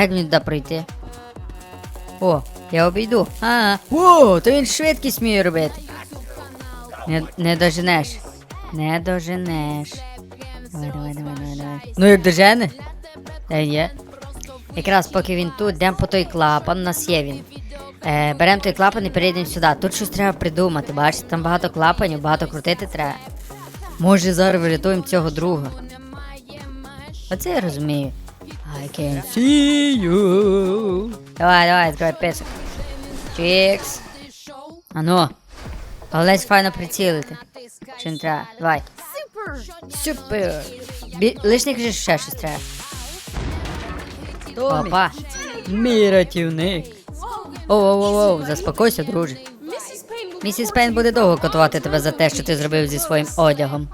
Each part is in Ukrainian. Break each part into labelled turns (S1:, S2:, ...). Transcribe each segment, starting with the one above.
S1: Як мені туди пройти? О, я обійду. А, о, то він швидкість вміє робити. Не, не доженеш. Не доженеш. Давай, давай, давай, давай, давай. Ну як дожене? Та є. Якраз поки він тут, йдемо по той клапан, у нас є він. Е, беремо той клапан і перейдемо сюди. Тут щось треба придумати, бачите, там багато клапанів, багато крутити треба. Може зараз врятуємо цього друга. Оце я розумію. I can see you. Давай, давай, відкривай писок. Чікс. Ану. Головне файно прицілити. Чи не треба? Давай. Супер. Бі... Лиш не кажи, що ще щось треба. Опа. Мій рятівник. Оу-оу-оу, заспокойся, друже. Місіс Пейн буде довго котувати тебе за те, що ти зробив зі своїм одягом.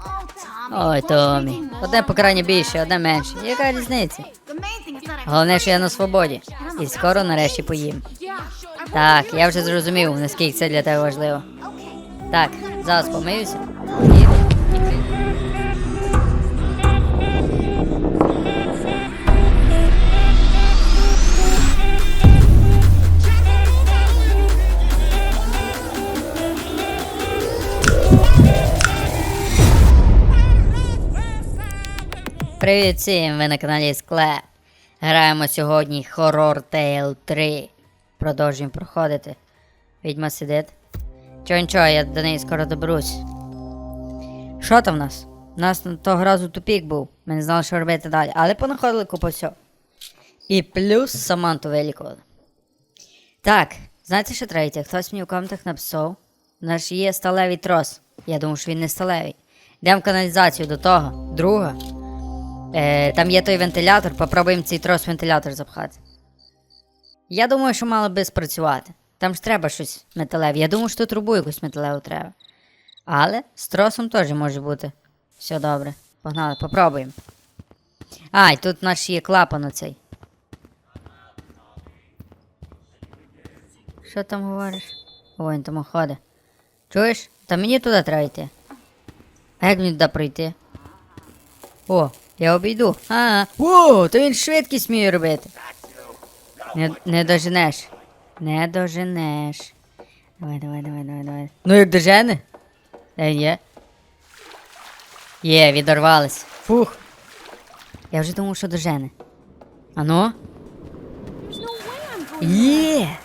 S1: Ой, Томі. Одне покарання більше, одне менше. Яка різниця? Головне, що я на свободі. І скоро нарешті поїм. Так, я вже зрозумів, наскільки це для тебе важливо. Так, зараз помиюся. Привіт всім, ви на каналі Склеп. Граємо сьогодні Horror Tale 3. Продовжуємо проходити. Відьма сидить. Чого нічого, я до неї скоро доберусь. Що там в нас? У нас на того разу тупік був. Ми не знали, що робити далі, але понаходили купу всього. І плюс Саманту вилікували. Так, знаєте, що третє? Хтось мені в коментах написав. У нас є сталевий трос. Я думав, що він не сталевий. Йдемо каналізацію до того, друга. Е, там є той вентилятор, попробуємо цей трос вентилятор запхати. Я думаю, що мало би спрацювати. Там ж треба щось металеве. Я думаю, що трубу якусь металеву треба. Але з тросом теж може бути. Все добре. Погнали, попробуємо. А, і тут наш є клапан оцей. Що там говориш? О, він там ходить. Чуєш? Та мені туди треба йти. А як мені туди пройти? О, я обійду. А, о, то він швидкість вміє робити. Не, не доженеш. Не доженеш. Давай, давай, давай, давай, давай. Ну як дожене? Де є? Є, відорвались. Фух. Я вже думав, що дожене.
S2: Going
S1: Є!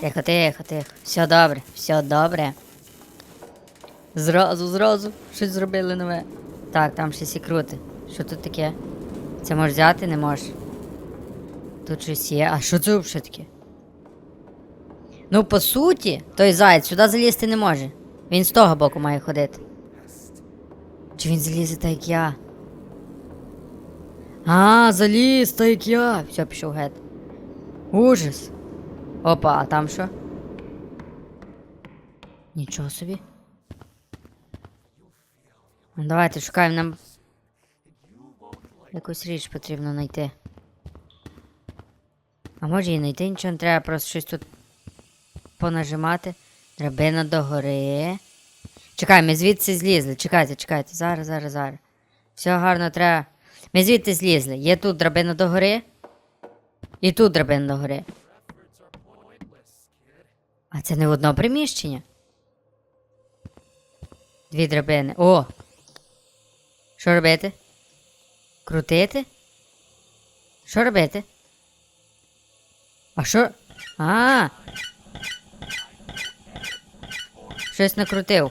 S1: Тихо, тихо, тихо. Все добре, все добре. Зразу, зразу. Щось зробили нове. Так, там щось і крути. Що тут таке? Це можеш взяти, не можеш. Тут щось є. А що це взагалі таке? Ну, по суті, той заяць сюди залізти не може. Він з того боку має ходити. Чи він залізе так, як я? А, заліз, так як я. Все, пішов геть. Ужас. Опа, а там що? Нічого собі. Ну, давайте шукаємо нам. Якусь річ потрібно знайти. А може і знайти нічого не треба, просто щось тут понажимати. Драбина догори. Чекай, ми звідси злізли. Чекайте, чекайте. Зараз, зараз, зараз. Все гарно треба. Ми звідти злізли. Є тут драбина догори. І тут драбина догори. А це не в одно приміщення. Дві драбини. О! Що робити? Крутити? Що робити? А що? А! Щось накрутив.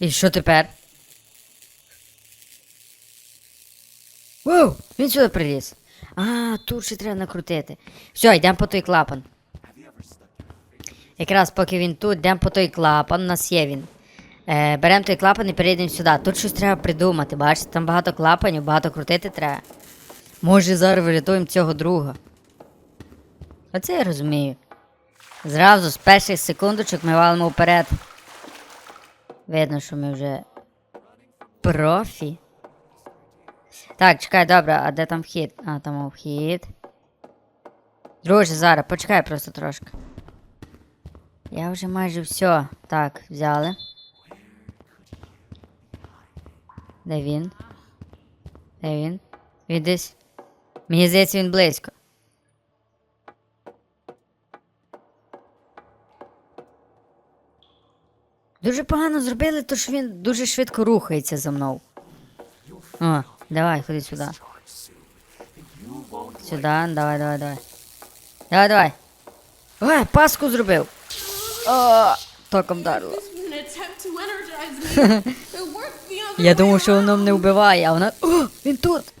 S1: І що тепер? Воу! Він сюди приліз. А, тут ще треба накрутити. Все, йдемо по той клапан. Якраз поки він тут, йдемо по той клапан, у нас є він. Е, беремо той клапан і перейдемо сюди. Тут щось треба придумати, бачите, там багато клапанів, багато крутити треба. Може зараз врятуємо цього друга. Оце я розумію. Зразу з перших секундочок ми валимо вперед. Видно, що ми вже профі. Так, чекай, добре, а де там вхід? А, там вхід. Друже, зараз, почекай просто трошки. Я вже майже все. Так, взяли. Де він? Де він? Він десь. Мені здається, він близько. Дуже погано зробили, то що він дуже швидко рухається за мною. О, давай, ходи сюди. Сюди, давай, давай, давай. Давай, давай. Ой, паску зробив. О, током вдарило. Я думав, що воно мене вбиває, а вона. О, він тут.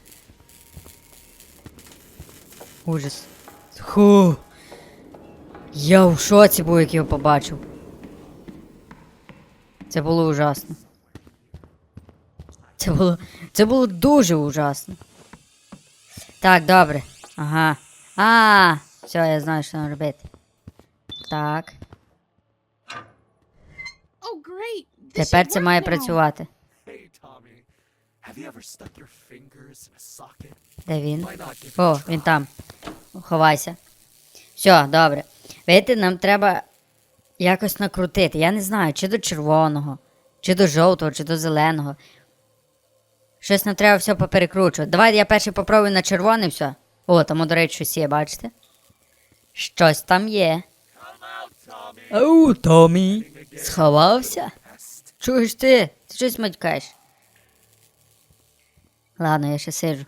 S1: Ужас. Ху. Я в шоці був, як його побачив. Це було ужасно. Це було. Це було дуже ужасно. Так, добре. Ага. А, все, я знаю, що нам робити. Так. Тепер це має працювати. Де він? О, він там. Ховайся. Все, добре. Видите, нам треба якось накрутити. Я не знаю, чи до червоного, чи до жовтого, чи до зеленого. Щось нам треба все поперекручувати. Давай я перший попробую на червоний все. О, там, до речі, щось є, бачите? Щось там є. Ау, Томі. Сховався? Чуєш ти? Ти щось матькаєш. Ладно, я ще сиджу.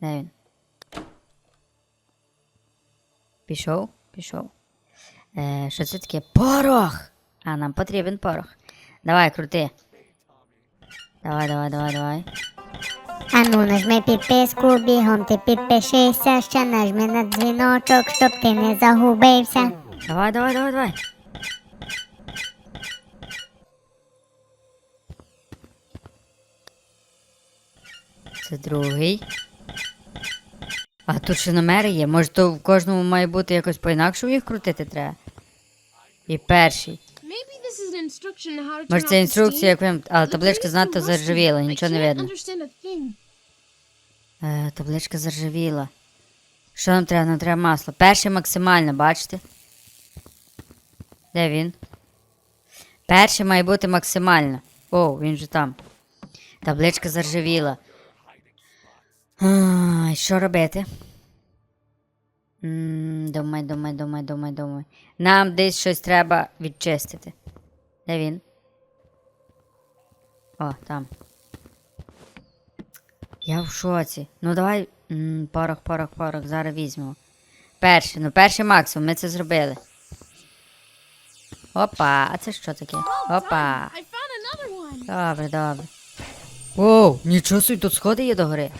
S1: Де він? Пішов? Пішов. Е, що це таке? Порох! А, нам потрібен порох. Давай, крути. Давай, давай, давай, давай.
S3: Ану, нажми підписку, бігом ти підпишися, ще нажми на дзвіночок, щоб ти не загубився.
S1: Давай, давай, давай, давай. Це другий. А тут ще номери є. Може, то в кожному має бути якось по-інакшому їх крутити треба. І перший. Може, це інструкція, як ви. Але табличка занадто заржавіла, нічого не видно. Е, табличка заржавіла. Що нам треба? Нам треба масло. Перший максимально, бачите? Де він? Перший має бути максимально. О, він же там. Табличка заржавіла. Ай, що робити? Думай, думай, думай, думай, думай. Нам десь щось треба відчистити. Де він? О, там. Я в шоці. Ну давай. М, порох, порох, порох. Зараз візьмемо. Перший, ну перший максимум, ми це зробили. Опа, а це що таке? Опа. Добре, добре. Оу, нічого собі, тут сходи є до гори.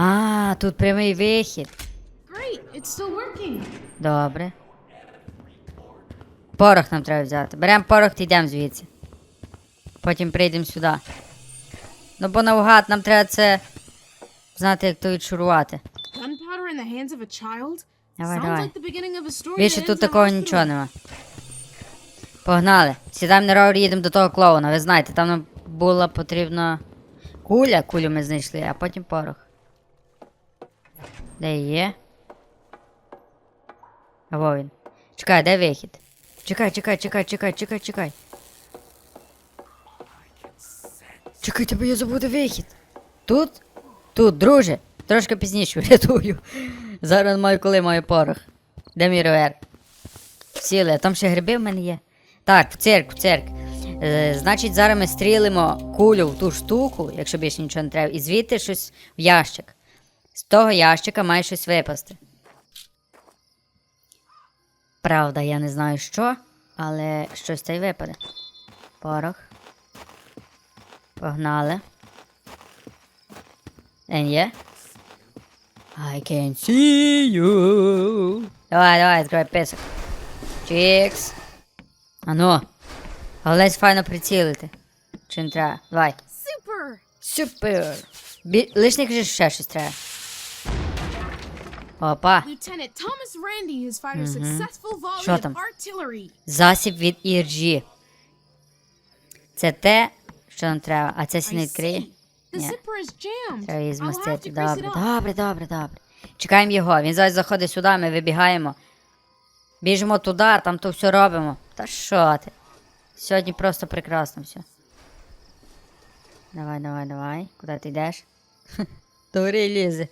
S1: А, тут прямий вихід. Добре. Порох нам треба взяти. Беремо порох та йдемо звідси. Потім прийдемо сюди. Ну, бо навгад нам треба це знати, як то відшурувати. Давай, давай. Більше тут такого нічого нема. Погнали. Сідаємо на ровер, їдемо до того клоуна. Ви знаєте, там нам була потрібна куля, кулю ми знайшли, а потім порох. Де є? Во він. Чекай, де вихід? Чекай, чекай, чекай, чекай, чекай, чекай. Чекай, тебе я забуду вихід. Тут? Тут, друже. Трошки пізніше врятую. Зараз маю коли маю порох. Де мій ровер? Сіли, а там ще гриби в мене є. Так, в цирк, в цирк. Е, значить, зараз ми стрілимо кулю в ту штуку, якщо більше нічого не треба, і звідти щось в ящик. З того ящика має щось випасти. Правда, я не знаю що, але щось та й випаде. Порох. Погнали. Є? I can see you. Давай, давай, відкривай писок. Чікс. Ану. Головне файно прицілити. Чи не треба? Давай.
S2: Super.
S1: Супер. Бі... Лиш не кажи, що ще щось треба.
S2: Volley
S1: Що там? Засіб від іржі. Це те, що нам треба. А це сі не відкриє. Ні. Треба її змастити. Добре, добре, добре, добре. Чекаємо його. Він зараз заходить сюди, ми вибігаємо. Біжимо туди, там то все робимо. Та що ти? Сьогодні просто прекрасно все. Давай, давай, давай. Куди ти йдеш? Догори лізе.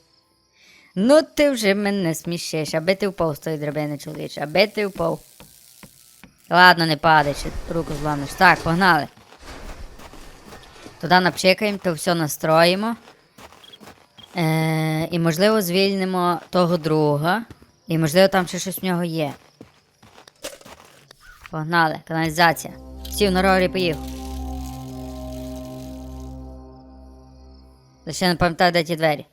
S1: Ну ти вже мене смішиш, аби ти впав з тої драбини, чоловіче, аби ти впав. Ладно, не падай, ще руку зламеш. Так, погнали. Туди напчикаємо, то все настроїмо. Е, і можливо звільнимо того друга. І можливо там ще щось в нього є. Погнали, каналізація. Сів на ролі поїхав. Лише не пам'ятаю, де ті двері.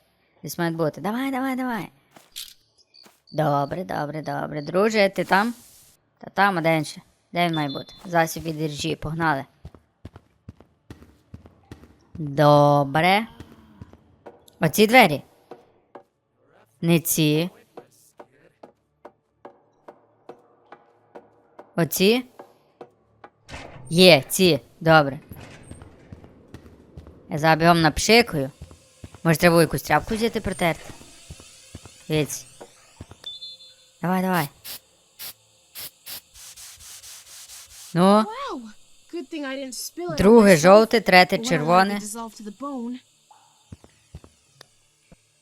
S1: Десь мають бути. Давай, давай, давай. Добре, добре, добре. Друже, ти там? Та там, а ще? Де він має бути? Засіб від іржі, погнали. Добре. Оці двері. Не ці. Оці? Є, ці, добре. Я забігом напшикаю. Може, треба якусь тряпку взяти протерти? Віць. Давай, давай. Ну, друге жовте, третє червоне.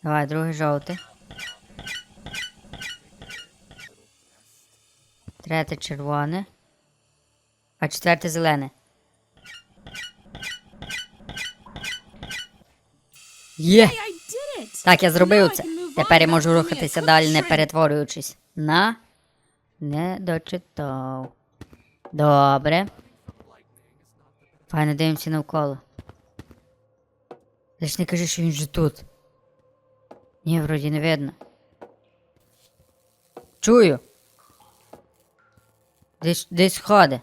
S1: Давай, друге жовте. Третє червоне. А четверте зелене. Є! Так, я зробив це. Тепер я можу рухатися далі, не перетворюючись на. Не дочитав. Добре. Файно дивимося навколо. Лиш не кажи, що він же тут. Ні, вроді не видно. Чую. Десь, десь ходить.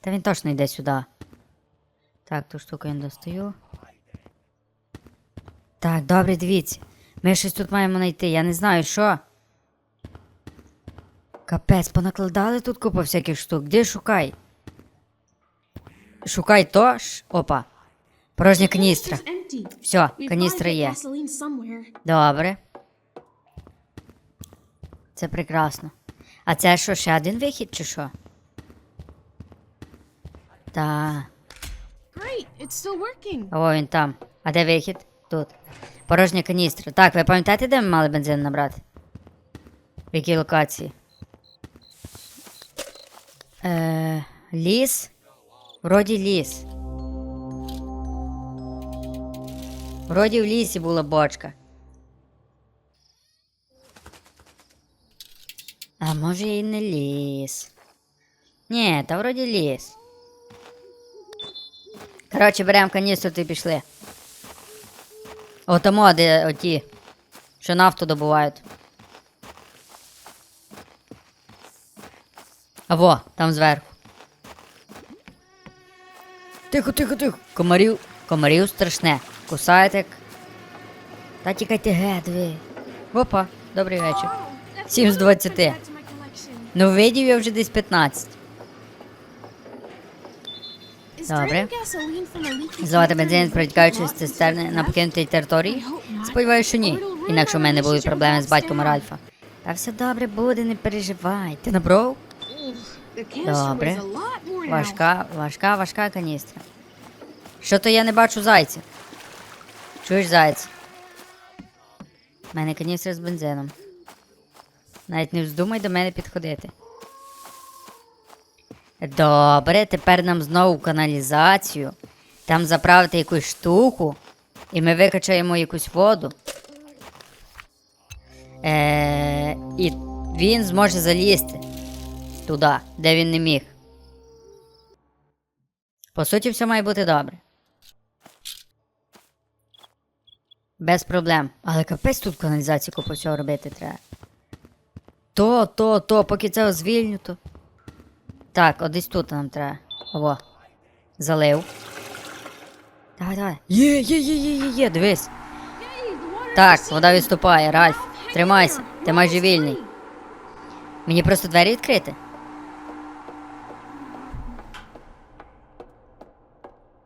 S1: Та він точно йде сюди. Так, ту штуку я не достаю. Так, добре, дивіться. Ми щось тут маємо знайти. Я не знаю, що. Капець, понакладали тут купа всяких штук. Де шукай? Шукай то. Опа. Порожня каністра. Все, каністра є. Добре. Це прекрасно. А це що, ще один вихід, чи що? Та. О, він там. А де вихід? Тут. Порожня каністра. Так, ви пам'ятаєте, де ми мали бензин набрати? В якій локації? Е, ліс? Вроді ліс. Вроді в лісі була бочка. А може і не ліс. Ні, та вроді ліс. Коротше, беремо каністру і пішли. Отамо, де оті, що нафту добувають. А во, там зверху. Тихо, тихо, тихо. Комарів, комарів страшне. Кусають як. Та тікайте геть. Опа, добрий вечір. Сім з 20.
S2: Add to my collection.
S1: Ну, видів я вже десь 15. Добре. Зливати бензин, протікаючи з цистерни на покинутій території? Сподіваюся, що ні. Інакше в мене будуть проблеми з батьком Ральфа. Та все добре буде, не переживай. Ти
S2: canister
S1: Добре. Важка, важка, важка каністра. Що то я не бачу зайця? Чуєш зайця? У мене каністра з бензином. Навіть не вздумай до мене підходити. Добре, тепер нам знову каналізацію. Там заправити якусь штуку. І ми викачаємо якусь воду. Е, і він зможе залізти туди, де він не міг. По суті, все має бути добре. Без проблем. Але капець тут каналізацію купу всього робити треба. То, то, то, поки це звільню, то. Так, от десь тут нам треба. Ого. Залив. Давай, давай. Є, є, є, є, є, є, дивись. Так, вода відступає, Ральф. Тримайся, ти майже вільний. Мені просто двері відкрити.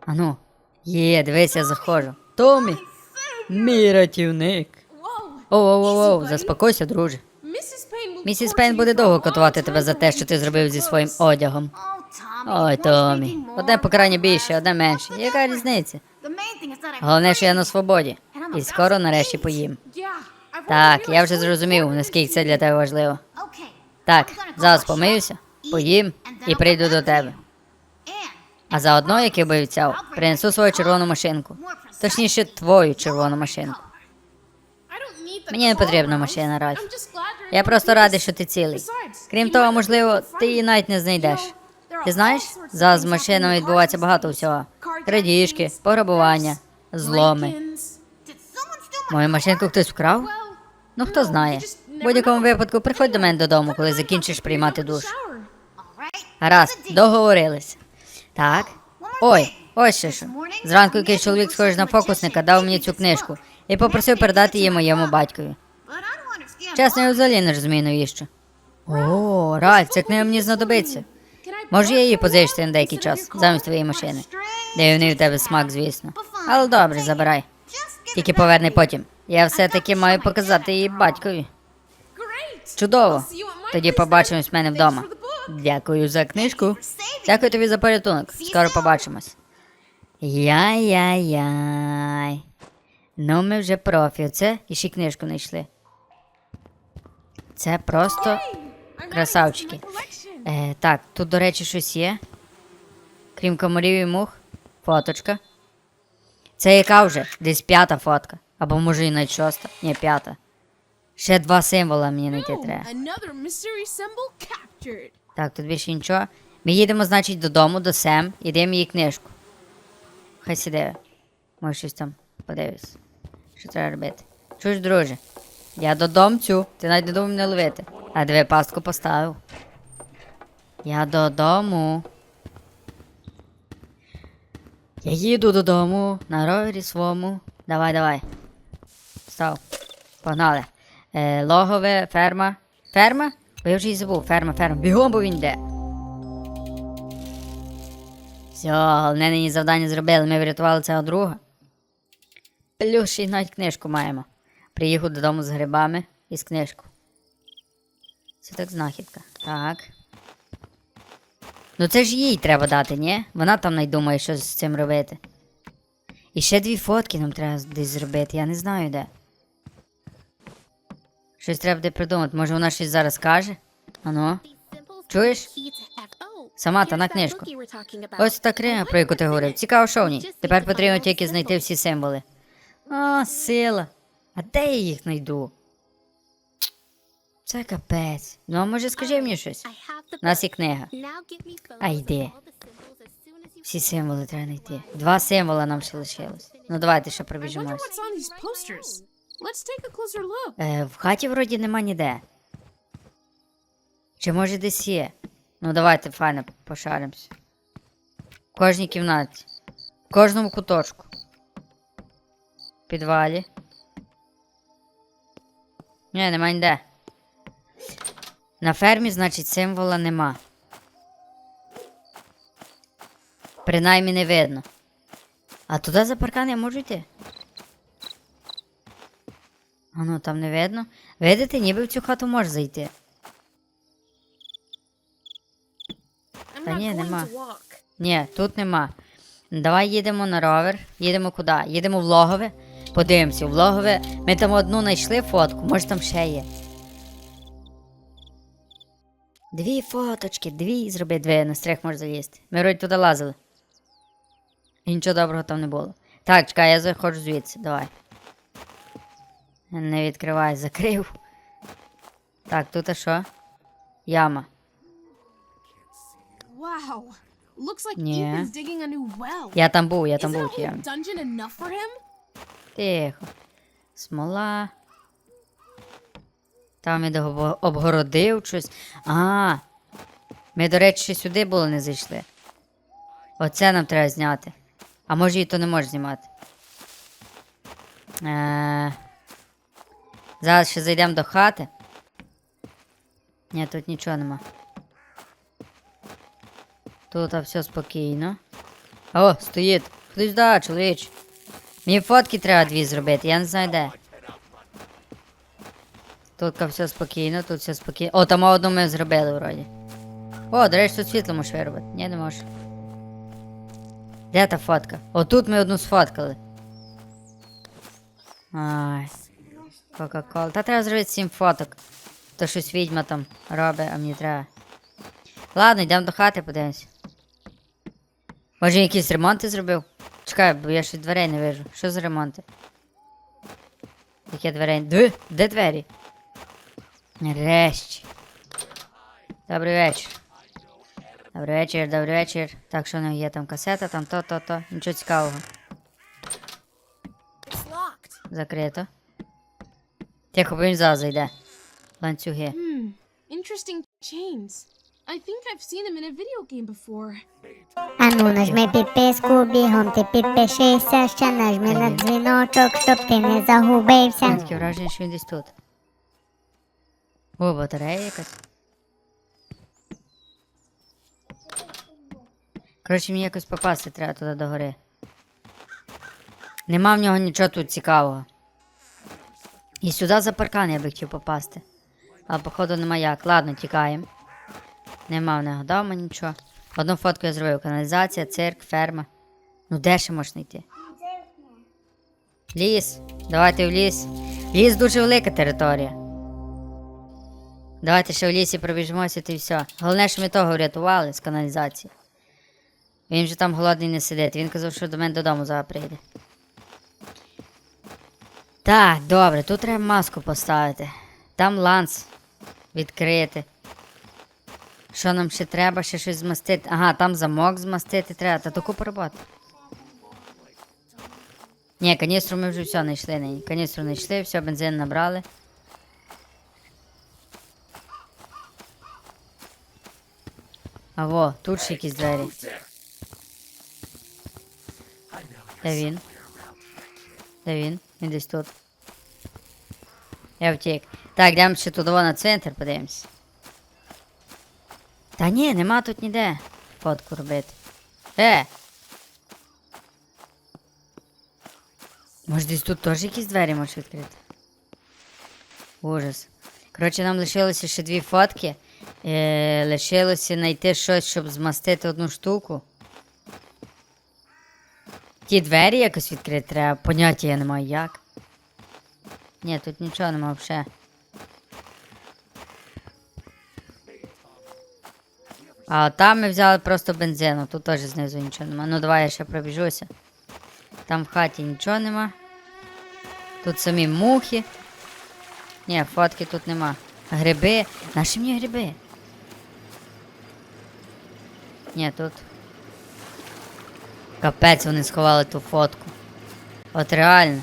S1: Ану. Є, дивись, я заходжу. Томі! Мій рятівник. Оу-оу-оу, заспокойся, друже. Місіс Пейн буде довго
S2: time
S1: тебе за те, що ти зробив зі своїм одягом. Ой, Томі. Одне покарання більше, одне менше. Яка різниця? Головне, що я на свободі. І скоро нарешті поїм. Так, я вже зрозумів, наскільки це для тебе важливо. Так, зараз помиюся, поїм і прийду до тебе. А заодно, як я обіцяв, принесу свою червону машинку. Точніше, твою червону машинку. Мені не потрібна машина, Ральф. Я просто радий, що ти цілий. Крім того, можливо, ти її навіть не знайдеш. Ти знаєш,
S2: all sorts of
S1: за машинами відбувається багато всього. Крадіжки, пограбування, зломи. Мою машинку хтось вкрав? Ну хто знає. В будь-якому випадку приходь до мене додому, коли закінчиш приймати душ. Гаразд, договорились. Так. Ой, ось що. Зранку якийсь чоловік, схожий на фокусника, дав мені цю книжку і попросив передати її моєму батькові. Чесно, я взагалі не розумію навіщо. О, Ральф, ця книга мені знадобиться. Може, я її позичити на деякий час, замість твоєї машини. Дивний в тебе смак, звісно. Але добре, забирай. Тільки поверни потім. Я все-таки маю показати її батькові. Чудово. Тоді побачимось в мене вдома. Дякую за книжку. Дякую тобі за порятунок. Скоро побачимось. Яй-яй-яй. Ну, ми вже профі. Це і ще книжку знайшли. Це просто. Красавчики. Е, так, тут, до речі, щось є. Крім комарів і мух. Фоточка. Це яка вже? Десь п'ята фотка. Або може і навіть шоста. Ні, п'ята. Ще два символа мені знайти треба. Так, тут більше нічого. Ми їдемо, значить, додому, до Сем, і даємо їй книжку. Хай сиде. Може щось там подивись. Що треба робити? Чуєш, друже? Я додомцю, ти навіть не думав мене ловити. А диви, пастку поставив. Я додому. Я їду додому на ровері своєму. Давай, давай. Став. Погнали. Е, логове, ферма. Ферма? Бо я вже її забув. Ферма, ферма. Бігом, бо він йде. Все, головне нині завдання зробили. Ми врятували цього друга. Ще навіть книжку маємо. Приїхав додому з грибами і з книжку. Це так знахідка. Так. Ну це ж їй треба дати, ні? Вона там найдумає, що з цим робити. І ще дві фотки нам треба десь зробити, я не знаю де. Щось треба буде придумати. Може вона щось зараз каже? Ану. Чуєш? Сама та на книжку. Ось та книга, про яку ти говорив. Цікаво, що в ній. Тепер потрібно тільки знайти всі символи. О, сила. А де я їх знайду? Це капець. Ну, а може скажи мені щось? У нас є книга.
S4: А йди.
S1: Всі символи треба знайти. Два символа нам ще лишилось. Ну давайте ще
S2: look.
S1: Е, в хаті вроді нема ніде. Чи може десь є? Ну давайте файно пошаримось. В кожній кімнаті. В кожному куточку. Підвалі. Ні, нема ніде. На фермі, значить, символа нема. Принаймні не видно. А туди за паркан я можу йти? А ну там не видно. Видите, ніби в цю хату можеш зайти. Та ні, нема. Ні, тут нема. Давай їдемо на ровер. Їдемо куди? Їдемо в логове. Подивимося, в логове. Ми там одну знайшли фотку, може там ще є. Дві фоточки, дві зроби, дві на стріх може залізти. Ми вроді туди лазили. І нічого доброго там не було. Так, чекай, я заходжу звідси, давай. Не відкривай, закрив. Так, тут а що? Яма.
S2: Wow. Looks like Ethan's digging a new well.
S1: Я там був, я там
S2: Isn't
S1: був
S2: a
S1: в
S2: whole dungeon enough for him?
S1: Тихо. Смола. Там об- обгородив щось. А. Ми, до речі, сюди було не зайшли. Оце нам треба зняти. А може і то не можеш знімати. Е... Зараз ще зайдемо до хати. Ні, тут нічого нема. Тут все спокійно. О, стоїть. Ходи сюди, чоловіч. Мені фотки треба дві зробити, я не знаю де. Тут все спокійно, тут все спокійно. О, там одну ми зробили вроді. О, до речі, тут світло можеш виробити. Ні, не можеш. Де та фотка? Отут ми одну сфоткали. Ай. Кока-кола. Та треба зробити сім фоток. То щось відьма там робить, а мені треба. Ладно, йдемо до хати, подивимось. Може, якісь ремонти зробив? Чекай, бо я ще дверей не вижу. Що за ремонти? Які дверей? Де? Де двері? Нарешті. Добрий вечір. Добрий вечір, добрий вечір. Так, що не є там касета, там то, то, то. Нічого цікавого. Закрито. Тихо, він зараз зайде. Ланцюги.
S2: Hmm. Interesting chains. I think I've seen them in a video game before.
S3: Ану, нажми підписку, бігом ти підпишися, ще нажми на дзвіночок, щоб ти не загубився.
S1: Таке враження, що він десь тут. О, батарея якась. Коротше, мені якось попасти треба туди до гори. Нема в нього нічого тут цікавого. І сюди за паркан я би хотів попасти. Але походу нема як. Ладно, тікаємо. Нема в нього вдома нічого. Одну фотку я зробив. Каналізація, цирк, ферма. Ну де ще можна йти? Ліс. Давайте в ліс. Ліс дуже велика територія. Давайте ще в лісі пробіжимося та й все. Головне, що ми того врятували з каналізації. Він вже там голодний не сидить. Він казав, що до мене додому зараз прийде. Так, добре, тут треба маску поставити. Там ланц відкрити. Що нам ще треба? Ще щось змастити. Ага, там замок змастити треба, та таку роботи. Ні, каністру ми вже все знайшли. Ні. Каністру знайшли, все, бензин набрали. А во, тут ще якісь двері. Де він? Де він? Він десь тут. Я втік. Так, йдемо ще туди на центр, подивимось. Та ні, нема тут ніде фотку робити. Е! Може десь тут теж якісь двері можеш відкрити? Ужас. Коротше, нам лишилося ще дві фотки. Е, лишилося знайти щось, щоб змастити одну штуку. Ті двері якось відкрити треба. Поняття я не маю як. Ні, тут нічого нема взагалі. А там ми взяли просто бензину, тут теж знизу нічого нема. Ну давай я ще пробіжуся. Там в хаті нічого нема. Тут самі мухи. Ні, фотки тут нема. Гриби. Наші мені гриби. Ні, тут. Капець вони сховали ту фотку. От реально.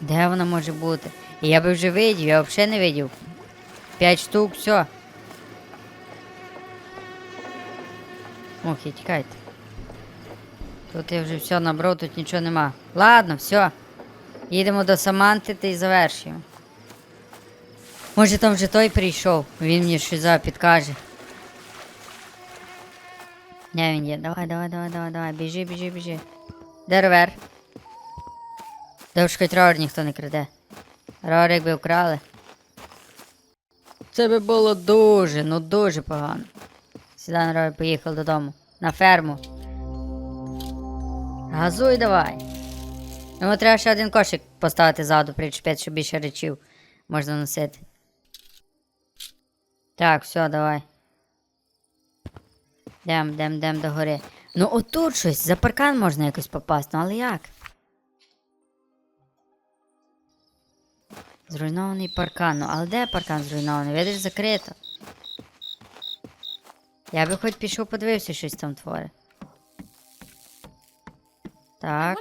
S1: Де вона може бути? І я би вже видів, я взагалі не видів. П'ять штук, все. Мухи, тікайте. Тут я вже все набрав, тут нічого нема. Ладно, все. Їдемо до Саманти та й завершуємо. Може там вже той прийшов, він мені щось зараз підкаже. Де він є? Давай, давай, давай, давай, давай. Біжи, біжи, біжи. Де ровер? Хоч ровер ніхто не краде. Ровер якби вкрали. Це би було дуже, ну дуже погано. Сюди на поїхав додому. На ферму. Газуй давай. Йому треба ще один кошик поставити ззаду, причепити, щоб більше речів можна носити. Так, все, давай. Дем, дем, дем до гори. Ну отут щось, за паркан можна якось попасти, ну але як? Зруйнований паркан. Ну, але де паркан зруйнований? Видиш, закрито. Я би хоч пішов подивився, щось там творить. Так.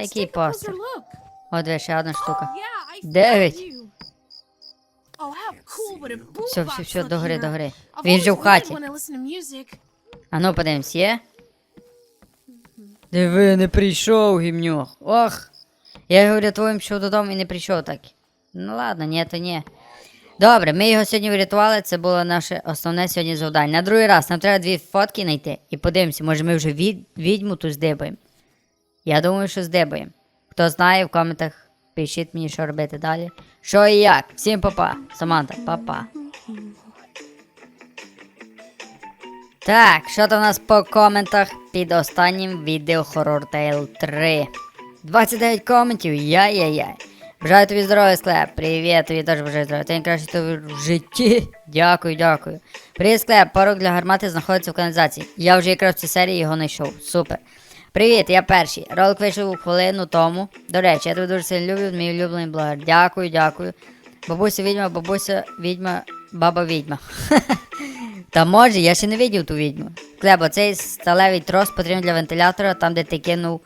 S1: Який постер? От диви, ще одна штука. Дев'ять.
S2: Oh, boombox
S1: Все, все, все, до гори,
S2: here?
S1: до гори. Він же в хаті. А ну подивимось, є? Диви, не прийшов гімнюх. Ох. Я його врятував, пішов додому і не прийшов так. Ну ладно, ні, то ні. Добре, ми його сьогодні врятували, це було наше основне сьогодні завдання. На другий раз нам треба дві фотки знайти і подивимося, може ми вже від... відьму ту здибаємо. Я думаю, що здибаємо. Хто знає, в коментах Пишіть мені, що робити далі. Що і як. Всім папа. Саманта, папа. Так, що там у нас по коментах під останнім відео Horror Tale 3. 29 коментів, яй-яй-яй. Бажаю тобі здоров'я, склеп. Привіт, тобі теж бажаю здоров'я. Ти найкращий тобі в житті. Дякую, дякую. Привіт, склеп. Порок для гармати знаходиться в каналізації. Я вже якраз в цій серії його знайшов. Супер. Привіт, я перший. Ролик вийшов хвилину тому. До речі, я тебе дуже сильно люблю, мій улюблений блогер. Дякую, дякую. Бабуся відьма, бабуся відьма, баба відьма. Та може, я ще не видів ту відьму. Клебо, цей сталевий трос потрібен для вентилятора, там, де ти кинув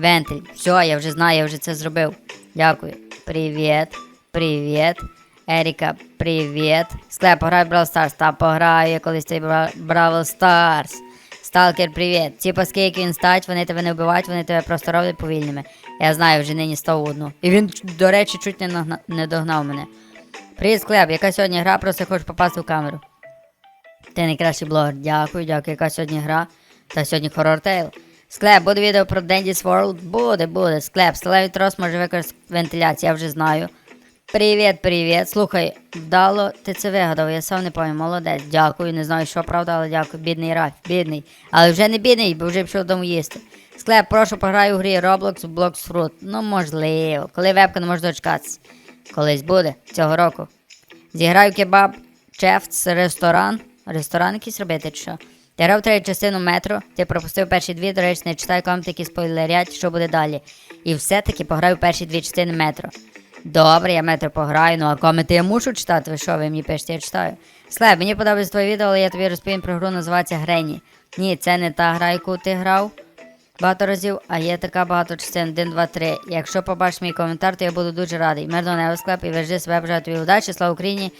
S1: вентиль. Все, я вже знаю, я вже це зробив. Дякую. Привіт. Привіт. Еріка, привіт. Склеп, пограй Brawl Stars. Та пограю колись цей Бравл Stars. Сталкер, привіт. Ці паски, які він стать, вони тебе не вбивають, вони тебе просто роблять повільними. Я знаю, вже нині став одну. І він, до речі, чуть не, нагна- не догнав мене. Привіт, Склеп, яка сьогодні гра, просто хочу попасти в камеру. Ти найкращий блогер. Дякую, дякую. Яка сьогодні гра? Та сьогодні Horror Tale. Склеп, буде відео про Dandy's World? Буде, буде. Склеп, сталевий трос може використати вентиляцію, я вже знаю. Привіт, привіт. Слухай, вдало, ти це вигадав, я сам не пам'ятаю, молодець. Дякую, не знаю, що правда, але дякую. Бідний Раф, бідний. Але вже не бідний, бо вже пішов дому їсти. Склеп, прошу пограю у грі Roblox в Blox Fruit. Ну, можливо. Коли вебка не може дочекатися. Колись буде, цього року. Зіграю кебаб, чефц, ресторан. Ресторан якийсь робити чи що? Ти грав третю частину метро, ти пропустив перші дві, до речі, не читай коменти, які спойлерять, що буде далі. І все-таки пограю перші дві частини метро. Добре, я метро пограю, ну а коменти я мушу читати, ви що, ви мені пишете, я читаю. Слев, мені подобається твоє відео, але я тобі розповім про гру, називається Грені. Ні, це не та гра, яку ти грав багато разів, а є така багато частин 1, 2, 3. Якщо побачиш мій коментар, то я буду дуже радий. Мирно небо склеп і вежди себе бажаю тобі удачі, слава Україні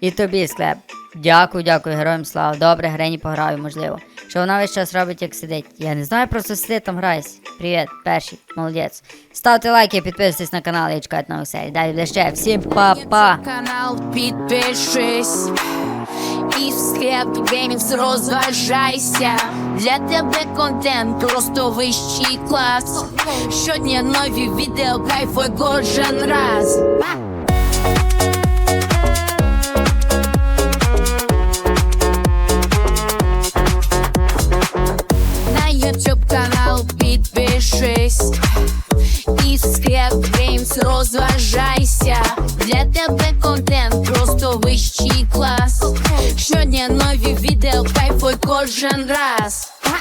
S1: і тобі, склеп. Дякую, дякую, героям слава. Добре, Грені пограю, можливо. Що вона весь час робить, як сидить. Я не знаю, просто сидить там грається. Привіт, перший, молодець. Ставте лайки, підписуйтесь на канал і чекайте нових серій. Буде ще. Всім па-па!
S4: канал підпишись і в склеп геймінг розважайся. Для тебе контент просто вищий клас. Щодня нові відео, кайфуй кожен раз. Підпишись і в геймс розважайся. Для тебе контент просто вищий клас. Щодня нові відео, кайфуй кожен раз.